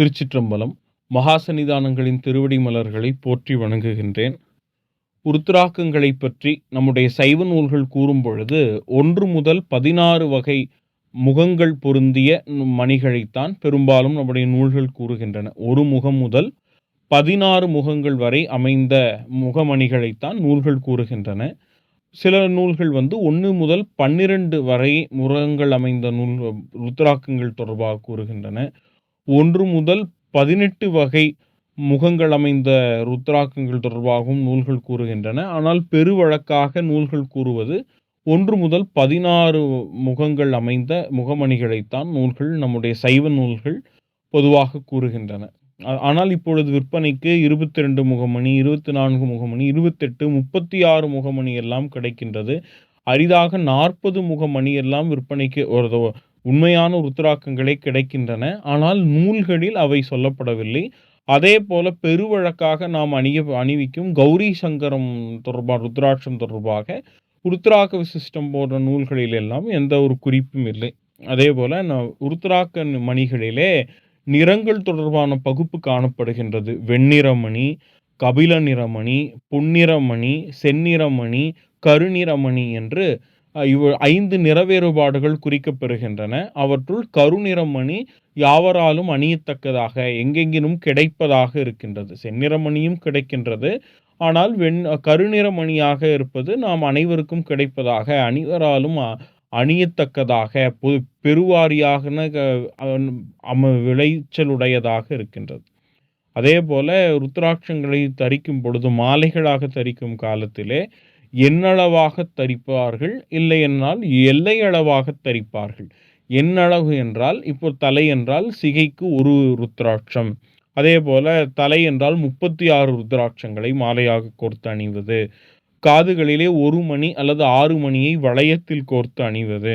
திருச்சிற்றம்பலம் மகாசன்னிதானங்களின் திருவடி மலர்களை போற்றி வணங்குகின்றேன். உருத்ராக்கங்களை பற்றி நம்முடைய சைவ நூல்கள் கூறும் பொழுது ஒன்று முதல் பதினாறு வகை முகங்கள் பொருந்திய மணிகளைத்தான் பெரும்பாலும் நம்முடைய நூல்கள் கூறுகின்றன. ஒரு முகம் முதல் பதினாறு முகங்கள் வரை அமைந்த முகமணிகளைத்தான் நூல்கள் கூறுகின்றன. சில நூல்கள் வந்து ஒன்று முதல் பன்னிரண்டு வரை முகங்கள் அமைந்த நூல் ருத்ராக்கங்கள் தொடர்பாக கூறுகின்றன. ஒன்று முதல் பதினெட்டு வகை முகங்கள் அமைந்த ருத்ராக்கங்கள் தொடர்பாகவும் நூல்கள் கூறுகின்றன. ஆனால் பெருவழக்காக நூல்கள் கூறுவது ஒன்று முதல் பதினாறு முகங்கள் அமைந்த முகமணிகளைத்தான் நூல்கள் நம்முடைய சைவ நூல்கள் பொதுவாக கூறுகின்றன. ஆனால் இப்பொழுது விற்பனைக்கு இருபத்தி ரெண்டு முகமணி இருபத்தி நான்கு முகமணி இருபத்தெட்டு முப்பத்தி ஆறு முகமணி எல்லாம் கிடைக்கின்றது. அரிதாக நாற்பது முகமணி எல்லாம் விற்பனைக்கு ஒரு உண்மையான ருத்ராக்கங்களே கிடைக்கின்றன. ஆனால் நூல்களில் அவை சொல்லப்படவில்லை. அதே போல பெருவழக்காக நாம் அணிய அணிவிக்கும் கௌரி சங்கரம் தொடர்பாக ருத்ராட்சம் தொடர்பாக உருத்ராக்க விசிஷ்டம் போன்ற நூல்களில் எல்லாம் எந்த ஒரு குறிப்பும் இல்லை. அதே போல உருத்ராக்க மணிகளிலே நிறங்கள் தொடர்பான பகுப்பு காணப்படுகின்றது. வெண்ணிறமணி கபில நிறமணி பொன்னிறமணி செந்நிறமணி கருநிறமணி என்று இவ ஐந்து நிறவேறுபாடுகள் குறிக்கப்பெறுகின்றன. அவற்றுள் கருநிறமணி யாவராலும் அணியத்தக்கதாக எங்கெங்கிலும் கிடைப்பதாக இருக்கின்றது. செந்நிறமணியும் கிடைக்கின்றது. ஆனால் வெண் கருநிறமணியாக இருப்பது நாம் அனைவருக்கும் கிடைப்பதாக அனைவராலும் அணியத்தக்கதாக பொது பெருவாரியாக அம விளைச்சலுடையதாக இருக்கின்றது. அதே போல ருத்ராட்சங்களை தரிக்கும் பொழுது மாலைகளாக தரிக்கும் காலத்திலே எண்ணளவாக தரிப்பார்கள்? இல்லை என்றால் எல்லை அளவாக தரிப்பார்கள். எண்ணளவு என்றால் இப்போ தலை என்றால் சிகைக்கு ஒரு ருத்ராட்சம். அதே போல தலை என்றால் முப்பத்தி ஆறு ருத்ராட்சங்களை மாலையாக கோர்த்து அணிவது. காதுகளிலே ஒரு மணி அல்லது ஆறு மணியை வளையத்தில் கோர்த்து அணிவது.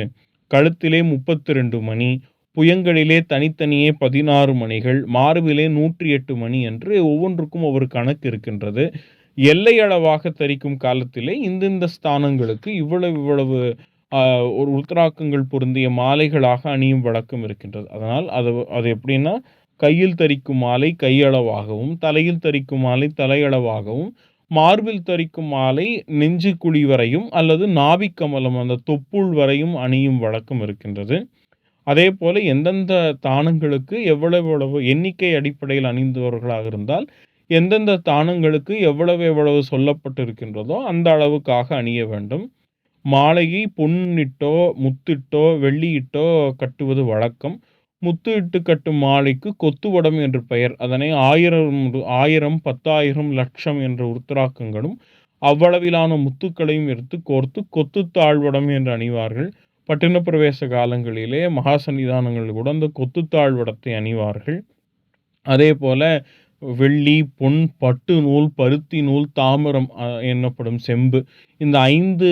கழுத்திலே முப்பத்தி ரெண்டு மணி புயங்களிலே தனித்தனியே பதினாறு மணிகள் மார்பிலே நூற்றி எட்டு மணி என்று ஒவ்வொன்றுக்கும் ஒவ்வொரு கணக்கு இருக்கின்றது. எல்லை அளவாக தரிக்கும் காலத்திலே இந்தந்த ஸ்தானங்களுக்கு இவ்வளவு இவ்வளவு ஒரு உத்தராக்கங்கள் பொருந்திய மாலைகளாக அணியும் வழக்கம் இருக்கின்றது. அதனால் அது அது எப்படின்னா கையில் தரிக்கும் மாலை கையளவாகவும் தலையில் தரிக்கும் மாலை தலையளவாகவும் மார்பில் தரிக்கும் மாலை நெஞ்சு குழி வரையும் அல்லது நாபிக் கமலம் அந்த தொப்புள் வரையும் அணியும் வழக்கம் இருக்கின்றது. அதே போல எந்தெந்த தானங்களுக்கு எவ்வளவு எவ்வளவு எண்ணிக்கை அடிப்படையில் அணிந்தவர்களாக இருந்தால் எந்தெந்த தானங்களுக்கு எவ்வளவு எவ்வளவு சொல்லப்பட்டிருக்கின்றதோ அந்த அளவுக்காக அணிய வேண்டும். மாலையை பொன்னிட்டோ முத்திட்டோ வெள்ளியிட்டோ கட்டுவது வழக்கம். முத்து இட்டு கட்டும் மாலைக்கு கொத்துவடம் என்று பெயர். அதனை ஆயிரம் ஆயிரம் பத்தாயிரம் லட்சம் என்ற உருத்தராக்கங்களும் அவ்வளவிலான முத்துக்களையும் எடுத்து கோர்த்து கொத்து தாழ்வடம் என்று அணிவார்கள். பட்டின பிரவேச காலங்களிலே மகா சன்னிதானங்களில் கூட அந்த கொத்து தாழ்வடத்தை அணிவார்கள். அதே போல வெள்ளி பொன் பட்டு நூல் பருத்தி நூல் தாமிரம் எனப்படும் என்னப்படும் செம்பு. இந்த ஐந்து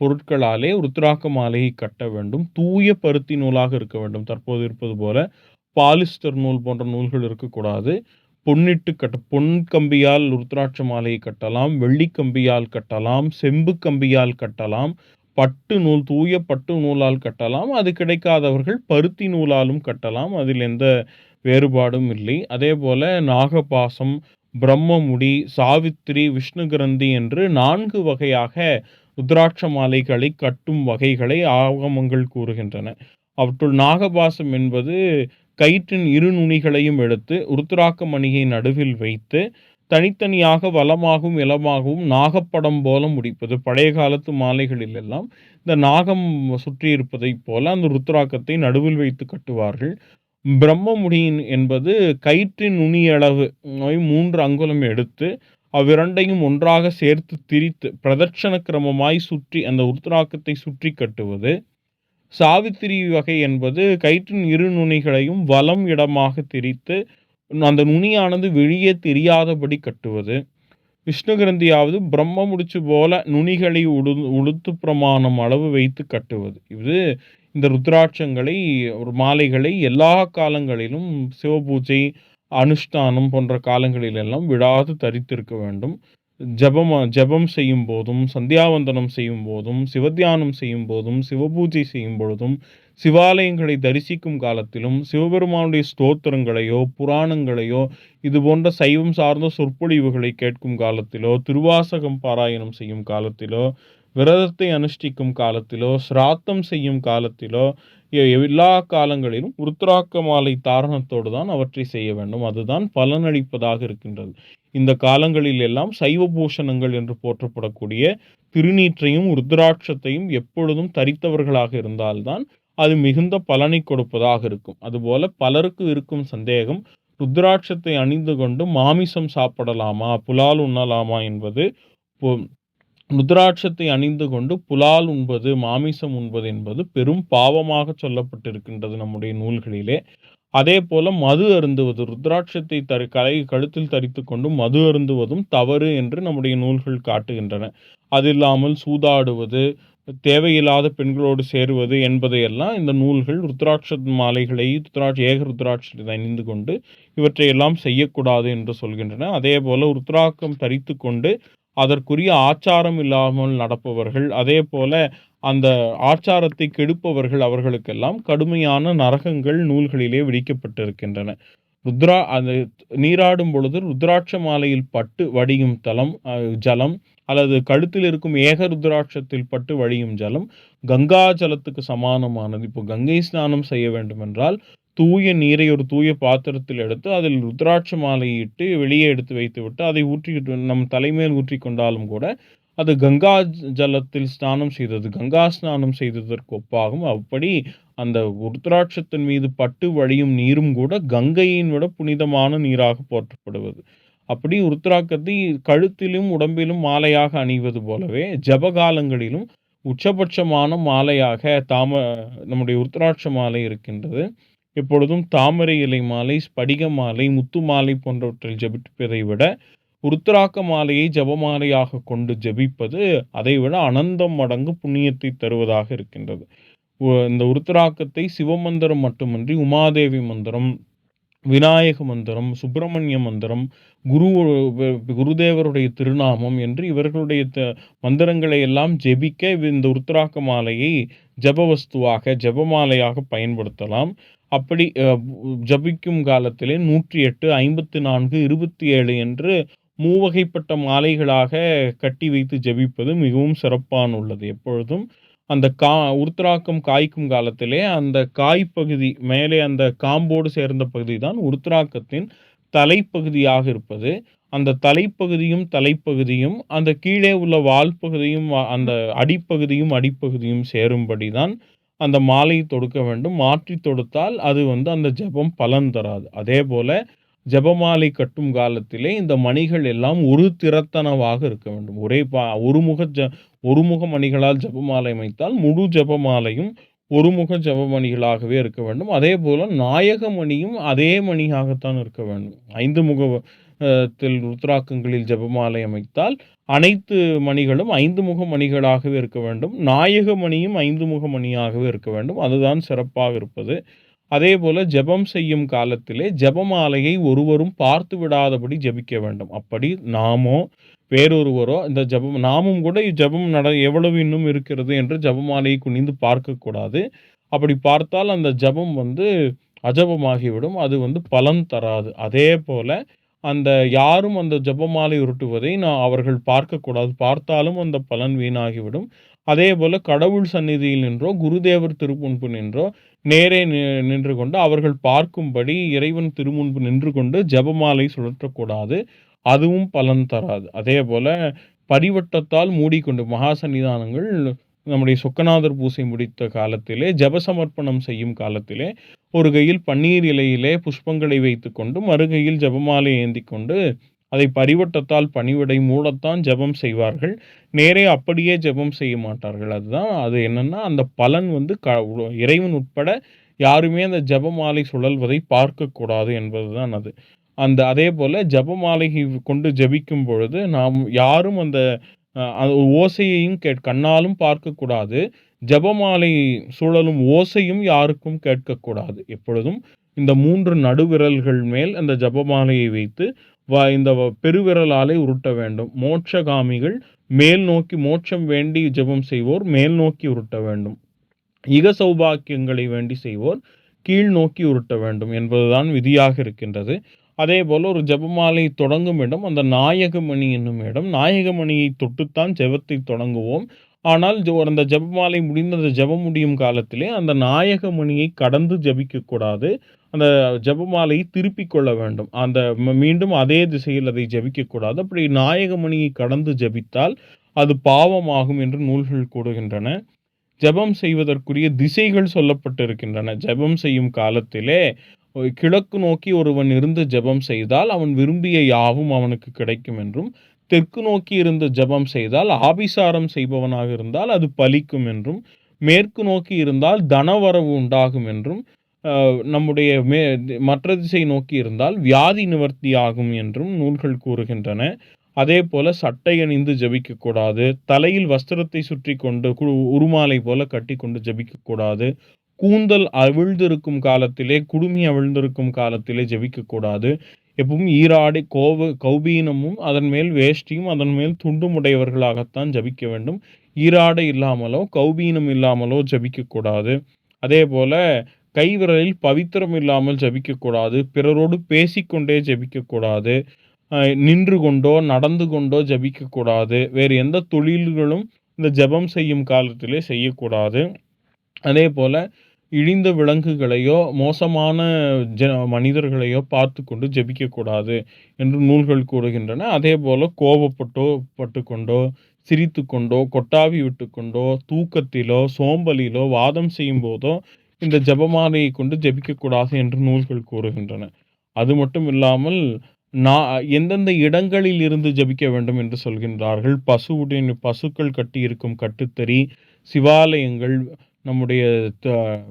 பொருட்களாலே ருத்ராக்க மாலையை கட்ட வேண்டும். தூய பருத்தி நூலாக இருக்க வேண்டும். தற்போது இருப்பது போல பாலிஸ்டர் நூல் போன்ற நூல்கள் இருக்கக்கூடாது. பொன்னிட்டு கட்ட பொன் கம்பியால் ருத்ராட்ச மாலையை கட்டலாம். வெள்ளி கம்பியால் கட்டலாம். செம்பு கம்பியால் கட்டலாம். பட்டு நூல் தூய பட்டு நூலால் கட்டலாம். அது கிடைக்காதவர்கள் பருத்தி நூலாலும் கட்டலாம். அதில் எந்த வேறுபாடும் இல்லை. அதே போல நாகபாசம் பிரம்மமுடி சாவித்திரி விஷ்ணு கிரந்தி என்று நான்கு வகையாக ருத்ராட்ச மாலைகளை கட்டும் வகைகளை ஆகமங்கள் கூறுகின்றன. அவற்றுள் நாகபாசம் என்பது கயிற்றின் இரு நுனிகளையும் எடுத்து உருத்ராக்க மணியை நடுவில் வைத்து தனித்தனியாக வளமாகவும் இளமாகவும் நாகப்படம் போல முடிப்பது. பழைய காலத்து மாலைகளில் எல்லாம் இந்த நாகம் சுற்றி இருப்பதைப் போல அந்த ருத்ராக்கத்தை நடுவில் வைத்து கட்டுவார்கள். பிரம்மமுடியின் என்பது கயிற்றின் நுனியளவு நோய் மூன்று அங்குலம் எடுத்து அவ்விரண்டையும் ஒன்றாக சேர்த்து திரித்து பிரதட்சண கிரமமாய் சுற்றி அந்த உருத்ராக்கத்தை சுற்றி கட்டுவது. சாவித்திரி வகை என்பது கயிற்றின் இரு நுனிகளையும் வலம் இடமாக திரித்து அந்த நுனியானது வெளியே தெரியாதபடி கட்டுவது. விஷ்ணு கிரந்தியாவது பிரம்ம முடிச்சு போல நுனிகளை உடு உளுத்து பிரமாணம் அளவு வைத்து கட்டுவது. இது இந்த ருத்ராட்சங்களை ஒரு மாலைகளை எல்லா காலங்களிலும் சிவபூஜை அனுஷ்டானம் போன்ற காலங்களிலெல்லாம் விடாது தரித்திருக்க வேண்டும். ஜபம் ஜெபம் செய்யும் போதும், சந்தியாவந்தனம் செய்யும் போதும், சிவத்தியானம் செய்யும் போதும், சிவபூஜை செய்யும் பொழுதும், சிவாலயங்களை தரிசிக்கும் காலத்திலும், சிவபெருமானுடைய ஸ்தோத்திரங்களையோ, புராணங்களையோ, இது போன்ற சைவம் சார்ந்த சொற்பொழிவுகளை கேட்கும் காலத்திலோ, திருவாசகம் பாராயணம் செய்யும் காலத்திலோ, விரதத்தை அனுஷ்டிக்கும் காலத்திலோ, சிராத்தம் செய்யும் காலத்திலோ, எ எல்லா காலங்களிலும் ருத்ராக்க மாலை தாரணத்தோடு தான் அவற்றை செய்ய வேண்டும். அதுதான் பலனளிப்பதாக இருக்கின்றது. இந்த காலங்களில் எல்லாம் சைவ பூஷணங்கள் என்று போற்றப்படக்கூடிய திருநீற்றையும், ருத்ராட்சத்தையும் எப்பொழுதும் தரித்தவர்களாக இருந்தால்தான், அது மிகுந்த பலனை கொடுப்பதாக இருக்கும். அதுபோல பலருக்கு இருக்கும் சந்தேகம், ருத்ராட்சத்தை அணிந்து கொண்டு மாமிசம் சாப்பிடலாமா? புலால் உண்ணலாமா? என்பது. ருத்ராட்சத்தை அணிந்து கொண்டு புலால் உண்பது, மாமிசம் உண்பது என்பது பெரும் பாவமாகச் சொல்லப்பட்டிருக்கின்றது நம்முடைய நூல்களிலே. அதே போல மது அருந்துவது, ருத்ராட்சத்தை தரு கலை கழுத்தில் தரித்து கொண்டு மது அருந்துவதும் தவறு என்று நம்முடைய நூல்கள் காட்டுகின்றன. அது இல்லாமல் சூதாடுவது, தேவையில்லாத பெண்களோடு சேருவது என்பதையெல்லாம் இந்த நூல்கள் ருத்ராட்ச மாலைகளை, ருத்ராட்ச ஏக ருத்ராட்சத்தை அணிந்து கொண்டு இவற்றையெல்லாம் செய்யக்கூடாது என்று சொல்கின்றன. அதே போல ருத்ராக்கம் தரித்து கொண்டு அதற்குரிய ஆச்சாரம் இல்லாமல் நடப்பவர்கள், அதே போல அந்த ஆச்சாரத்தை கெடுப்பவர்கள் அவர்களுக்கெல்லாம் கடுமையான நரகங்கள் நூல்களிலே விதிக்கப்பட்டிருக்கின்றன. ருத்ரா அது நீராடும் பொழுது ருத்ராட்ச மாலையில் பட்டு வடியும் தலம் ஜலம் அல்லது கழுத்தில் இருக்கும் ஏக ருத்ராட்சத்தில் பட்டு வழியும் ஜலம், கங்கா ஜலத்துக்கு சமானமானது. இப்போ கங்கை ஸ்நானம் செய்ய வேண்டுமென்றால், தூய நீரை ஒரு தூய பாத்திரத்தில் எடுத்து, அதில் ருத்ராட்ச மாலையிட்டு வெளியே எடுத்து வைத்துவிட்டு, அதை ஊற்றிக்கிட்டு நம் தலைமேல் ஊற்றி கொண்டாலும் கூட, அது கங்கா ஜலத்தில் ஸ்நானம் செய்தது, கங்கா ஸ்நானம் செய்ததற்கு ஒப்பாகும். அப்படி அந்த ருத்ராட்சத்தின் மீது பட்டு வழியும் நீரும் கூட கங்கையின் விட புனிதமான நீராக போற்றப்படுவது. அப்படி உருத்ராக்கத்தை கழுத்திலும், உடம்பிலும் மாலையாக அணிவது போலவே, ஜெப காலங்களிலும் உச்சபட்சமான மாலையாக தாம நம்முடைய உருத்ராட்ச மாலை இருக்கின்றது. எப்பொழுதும் தாமரை இலை மாலை, ஸ்படிக மாலை, முத்து மாலை போன்றவற்றில் ஜெபிப்பதை விட, ருத்ராக்க மாலையை ஜபமாலையாக கொண்டு ஜெபிப்பது அதைவிட அனந்தம் மடங்கு புண்ணியத்தை தருவதாக இருக்கின்றது. இந்த ருத்ராக்கத்தை சிவமந்திரம் மட்டுமன்றி, உமாதேவி மந்திரம், விநாயக மந்திரம், சுப்பிரமணிய மந்திரம், குரு குருதேவருடைய திருநாமம் என்று இவர்களுடைய த மந்திரங்களை எல்லாம் ஜெபிக்க இந்த ருத்ராக்க மாலையை ஜெப வஸ்துவாக, பயன்படுத்தலாம். அப்படி ஜபிக்கும் காலத்திலே 108, 54, 27 என்று மூவகைப்பட்ட மாலைகளாக கட்டி வைத்து ஜெபிப்பது மிகவும் சிறப்பானுள்ளது. எப்பொழுதும் அந்த கா உருத்ராக்கம் காய்க்கும் காலத்திலே, அந்த காய் பகுதி மேலே அந்த காம்போடு சேர்ந்த பகுதி தான் உருத்ராக்கத்தின் தலைப்பகுதியாக இருப்பது. அந்த தலைப்பகுதியும், தலைப்பகுதியும் அந்த கீழே உள்ள வால் பகுதியும், அந்த அடிப்பகுதியும், அடிப்பகுதியும் சேரும்படி தான் அந்த மாலையை தொடுக்க வேண்டும். மாற்றி தொடுத்தால் அது வந்து அந்த ஜெபம் பலன் தராது. அதே போல் ஜெபமாலை கட்டும் காலத்திலே இந்த மணிகள் எல்லாம் ஒரு திறத்தனவாக இருக்க வேண்டும். ஒரே பா ஒருமுக ஜ ஒருமுக மணிகளால் ஜெபமாலை அமைத்தால், முழு ஜபமாலையும் ஒருமுக ஜெபமணிகளாகவே இருக்க வேண்டும். அதே போல் நாயக மணியும் அதே மணியாகத்தான் இருக்க வேண்டும். ஐந்து முக த்தில் ருத்ராக்கங்களில் ஜெபமாலை அமைத்தால், அனைத்து மணிகளும் ஐந்து முக மணிகளாகவே இருக்க வேண்டும். நாயக மணியும் ஐந்து முக மணியாகவே இருக்க வேண்டும். அதுதான் சிறப்பாக இருப்பது. அதே போல் ஜெபம் செய்யும் காலத்திலே ஜபமாலையை ஒருவரும் பார்த்து விடாதபடி ஜெபிக்க வேண்டும். அப்படி நாமோ, வேறொருவரோ இந்த ஜெபம் நாமும் கூட ஜெபம் நட எவ்வளவு இன்னும் இருக்கிறது என்று ஜெபமாலையை குனிந்து பார்க்கக்கூடாது. அப்படி பார்த்தால் அந்த ஜெபம் வந்து அஜபமாகிவிடும். அது வந்து பலன் தராது. அதே போல் அந்த யாரும் அந்த ஜெபமாலை உருட்டுவதை நான் அவர்கள் பார்க்கக்கூடாது. பார்த்தாலும் அந்த பலன் வீணாகிவிடும். அதே போல் கடவுள் சந்நிதியில் நின்றோ, குருதேவர் திருமுன்பு நின்றோ, நேரே நின்று கொண்டு அவர்கள் பார்க்கும்படி இறைவன் திருமுன்பு நின்று கொண்டு ஜபமாலை சுழற்றக்கூடாது. அதுவும் பலன் தராது. அதே போல் பரிவட்டத்தால் மூடிக்கொண்டு மகா சன்னிதானங்கள் நம்முடைய சொக்கநாதர் பூசை முடித்த காலத்திலே, ஜெப சமர்ப்பணம் செய்யும் காலத்திலே, ஒரு கையில் பன்னீர் இலையிலே புஷ்பங்களை வைத்துக்கொண்டு, மறுகையில் ஜெபமாலை ஏந்தி கொண்டு, அதை பரிவட்டத்தால் பணிவிடை மூடத்தான் ஜெபம் செய்வார்கள். நேரே அப்படியே ஜெபம் செய்ய மாட்டார்கள். அதுதான் அது என்னென்னா அந்த பலன் வந்து க இறைவன் உட்பட யாருமே அந்த ஜெபமாலை சுழல்வதை பார்க்கக்கூடாது என்பதுதான் அது. அந்த அதே போல் ஜெபமாலை கொண்டு ஜபிக்கும் பொழுது, நாம் யாரும் அந்த ஓசையையும் கேட் கண்ணாலும் பார்க்கக்கூடாது. ஜெபமாலை சுழலும் ஓசையும் யாருக்கும் கேட்கக்கூடாது. எப்பொழுதும் இந்த மூன்று நடுவிரல்கள் மேல் அந்த ஜபமாலையை வைத்து வ இந்த வ பெருவிரலாலே உருட்ட வேண்டும். மோட்சகாமிகள் மேல் நோக்கி மோட்சம் வேண்டி ஜெபம் செய்வோர் மேல் நோக்கி உருட்ட வேண்டும். இக சௌபாக்கியங்களை வேண்டி செய்வோர் கீழ் நோக்கி உருட்ட வேண்டும் என்பதுதான் விதியாக இருக்கின்றது. அதே போல் ஒரு ஜெபமாலை தொடங்கும் இடம் அந்த நாயகமணி என்னும் இடம். நாயகமணியை தொட்டுத்தான் ஜபத்தை தொடங்குவோம். ஆனால் அந்த ஜெபமாலை முடிந்த அந்த ஜெபம் முடியும் காலத்திலே அந்த நாயகமணியை கடந்து ஜெபிக்கக்கூடாது. அந்த ஜெபமாலையை திருப்பிக் கொள்ள வேண்டும். அந்த மீண்டும் அதே திசையில் அதை ஜபிக்கக்கூடாது அப்படி நாயகமணியை கடந்து ஜெபித்தால் அது பாவமாகும் என்று நூல்கள் கூடுகின்றன ஜெபம் செய்வதற்குரிய திசைகள் சொல்லப்பட்டிருக்கின்றன. ஜெபம் செய்யும் காலத்திலே கிழக்கு நோக்கி ஒருவன் இருந்து ஜெபம் செய்தால் அவன் விரும்பிய யாவும் அவனுக்கு கிடைக்கும் என்றும், தெற்கு நோக்கி இருந்து ஜெபம் செய்தால் ஆபிசாரம் செய்பவனாக இருந்தால் அது பலிக்கும் என்றும், மேற்கு நோக்கி இருந்தால் தனவரவு உண்டாகும் என்றும், நம்முடைய மே மற்ற திசை நோக்கி இருந்தால் வியாதி நிவர்த்தி ஆகும் என்றும் நூல்கள் கூறுகின்றன. அதே போல சட்டை அணிந்து ஜெபிக்கக்கூடாது. தலையில் வஸ்திரத்தை சுற்றிக் கொண்டு கு உருமாலை போல கட்டிக்கொண்டு ஜெபிக்கக்கூடாது. கூந்தல் அவிழ்ந்திருக்கும் காலத்திலே, குடுமி அவிழ்ந்திருக்கும் காலத்திலே ஜெபிக்கக்கூடாது. எப்பவும் ஈராடை கோவ கௌபீனமும், அதன் மேல் வேஷ்டியும், அதன் மேல் துண்டும் உடையவர்களாகத்தான் ஜெபிக்க வேண்டும். ஈராடை இல்லாமலோ, கௌபீனம் இல்லாமலோ ஜெபிக்கக்கூடாது. அதேபோல கைவிரலில் பவித்திரம் இல்லாமல் ஜெபிக்கக்கூடாது. பிறரோடு பேசிக்கொண்டே ஜெபிக்கக்கூடாது. நின்று கொண்டோ, நடந்து கொண்டோ ஜெபிக்கக்கூடாது. வேறு எந்த தொழில்களும் இந்த ஜெபம் செய்யும் காலத்திலே செய்யக்கூடாது. அதே போல் இழிந்த விலங்குகளையோ, மோசமான ஜ மனிதர்களையோ பார்த்துக்கொண்டு ஜெபிக்கக்கூடாது என்று நூல்கள் கூறுகின்றன. அதே போல் கோபப்பட்டோ பட்டுக்கொண்டோ, சிரித்துக்கொண்டோ, கொட்டாவி விட்டுக்கொண்டோ, தூக்கத்திலோ, சோம்பலிலோ, வாதம் செய்யும் போதோ இந்த ஜபமாலையை கொண்டு ஜெபிக்கக்கூடாது என்று நூல்கள் கூறுகின்றன. அது மட்டும் இல்லாமல் நான் எந்தெந்த இடங்களில் இருந்து ஜெபிக்க வேண்டும் என்று சொல்கின்றார்கள். பசுவுடன் பசுக்கள் கட்டியிருக்கும் கட்டுத்தறி, சிவாலயங்கள், நம்முடைய த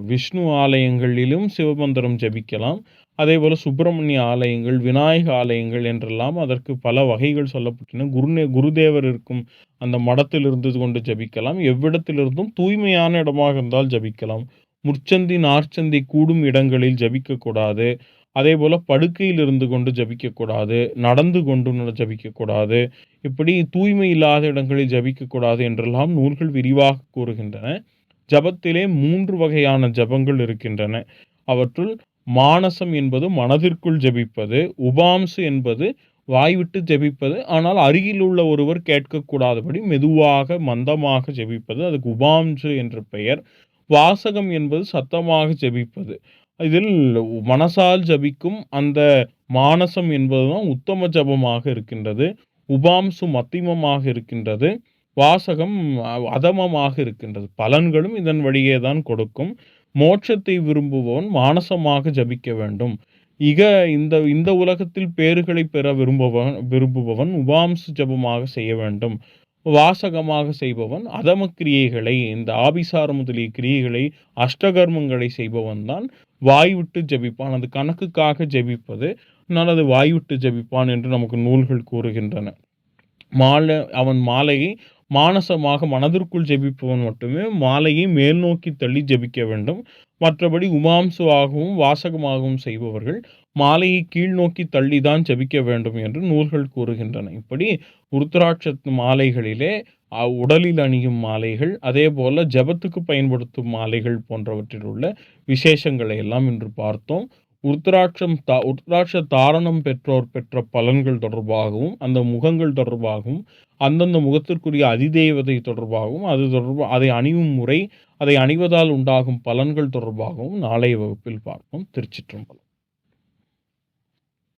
விஷ்ணு ஆலயங்களிலும் சிவமந்திரம் ஜபிக்கலாம் அதே போல் சுப்பிரமணிய ஆலயங்கள், விநாயக ஆலயங்கள் என்றெல்லாம் அதற்கு பல வகைகள் சொல்லப்பட்டன. குருநே குருதேவர் இருக்கும் அந்த மடத்தில் இருந்து கொண்டு ஜபிக்கலாம் எவ்விடத்திலிருந்தும் தூய்மையான இடமாக இருந்தால் ஜபிக்கலாம் முற்சந்தி, நார்ச்சந்தி கூடும் இடங்களில் ஜபிக்கக்கூடாது அதே போல் படுக்கையில் இருந்து கொண்டு ஜெபிக்கக்கூடாது. நடந்து கொண்டு ஜபிக்கக்கூடாது இப்படி தூய்மை இல்லாத இடங்களில் ஜபிக்கக்கூடாது என்றெல்லாம் நூல்கள் விரிவாக கூறுகின்றன. ஜெபத்திலே மூன்று வகையான ஜெபங்கள் இருக்கின்றன. அவற்றுள் மானசம் என்பது மனதிற்குள் ஜெபிப்பது. உபாம்சு என்பது வாய்விட்டு ஜெபிப்பது. ஆனால் அருகில் உள்ள ஒருவர் கேட்கக்கூடாதபடி மெதுவாக, மந்தமாக ஜெபிப்பது. அதுக்கு உபாம்சு என்ற பெயர். வாசகம் என்பது சத்தமாக ஜெபிப்பது. இதில் மனசால் ஜெபிக்கும் அந்த மானசம் என்பதுதான் உத்தம ஜெபமாக இருக்கின்றது. உபாம்சு மத்திமமாக இருக்கின்றது. வாசகம் அதமமாக இருக்கின்றது. பலன்களும் இதன் வழியே தான் கொடுக்கும். மோட்சத்தை விரும்புபவன் மானசமாக ஜெபிக்க வேண்டும். இக இந்த இந்த உலகத்தில் பேறுகளைப் பெற விரும்புபவன் விரும்புபவன் உபாம்சு ஜபமாக செய்ய வேண்டும். வாசகமாக செய்பவன் அதம கிரியைகளை, இந்த ஆபிசார முதலிய கிரியைகளை, அஷ்டகர்மங்களை செய்பவன் தான் வாய்விட்டு ஜெபிப்பான். அது கணக்குக்காக ஜெபிப்பது. நான் அது வாய்விட்டு ஜெபிப்பான் என்று நமக்கு நூல்கள் கூறுகின்றன. மாலை அவன் மாலையை மானசமாக மனதிற்குள் ஜெபிப்பவன் மட்டுமே மாலையை மேல் நோக்கி தள்ளி ஜெபிக்க வேண்டும். மற்றபடி உமாம்சுவாகவும் வாசகமாகவும் செய்பவர்கள் மாலையை கீழ் நோக்கி தள்ளி தான் ஜெபிக்க வேண்டும் என்று நூல்கள் கூறுகின்றன. இப்படி உருத்ராட்ச மாலைகளிலே உடலில் அணியும் மாலைகள், அதே போல ஜெபத்துக்கு பயன்படுத்தும் மாலைகள் போன்றவற்றில் உள்ள விசேஷங்களை எல்லாம் இன்று பார்த்தோம். உருத்திராட்சம் தா உருத்திராட்ச தாரணம் பெற்றோர் பெற்ற பலன்கள் தொடர்பாகவும், அந்த முகங்கள் தொடர்பாகவும், அந்தந்த முகத்திற்குரிய அதிதேவதை தொடர்பாகவும், அது தொடர்பாக அதை அணியும் முறை, அதை அணிவதால் உண்டாகும் பலன்கள் தொடர்பாகவும் நாளைய வகுப்பில் பார்ப்போம். திருச்சிற்றம்பலம்.